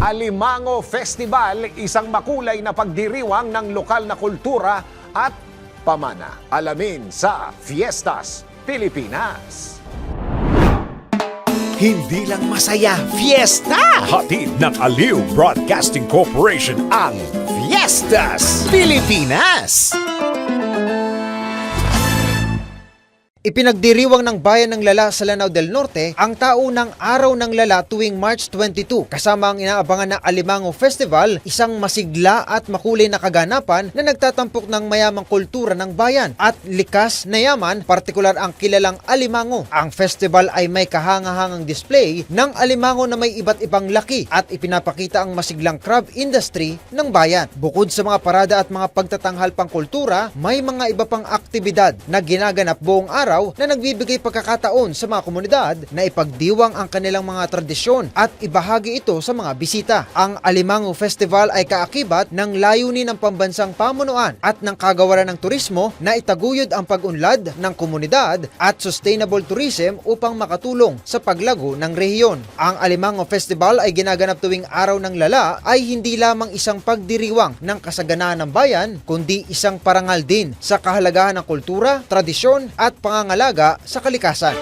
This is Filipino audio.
Alimango Festival, isang makulay na pagdiriwang ng lokal na kultura at pamana. Alamin sa Fiestas Pilipinas. Hindi lang masaya, fiesta! Hatid ng Aliw Broadcasting Corporation ang Fiestas Pilipinas! Ipinagdiriwang ng Bayan ng Lala sa Lanao del Norte ang taunang Araw ng Lala tuwing March 22 kasama ang inaabangan na Alimango Festival, isang masigla at makulay na kaganapan na nagtatampok ng mayamang kultura ng bayan at likas na yaman, partikular ang kilalang Alimango. Ang festival ay may kahangahangang display ng Alimango na may iba't ibang laki at ipinapakita ang masiglang crab industry ng bayan. Bukod sa mga parada at mga pagtatanghal pang kultura, may mga iba pang aktibidad na ginaganap buong araw na nagbibigay pagkakataon sa mga komunidad na ipagdiwang ang kanilang mga tradisyon at ibahagi ito sa mga bisita. Ang Alimango Festival ay kaakibat ng layunin ng pambansang pamunuan at ng kagawaran ng turismo na itaguyod ang pag-unlad ng komunidad at sustainable tourism upang makatulong sa paglago ng rehiyon. Ang Alimango Festival ay ginaganap tuwing araw ng lala ay hindi lamang isang pagdiriwang ng kasaganaan ng bayan kundi isang parangal din sa kahalagahan ng kultura, tradisyon at pangangalaga sa kalikasan.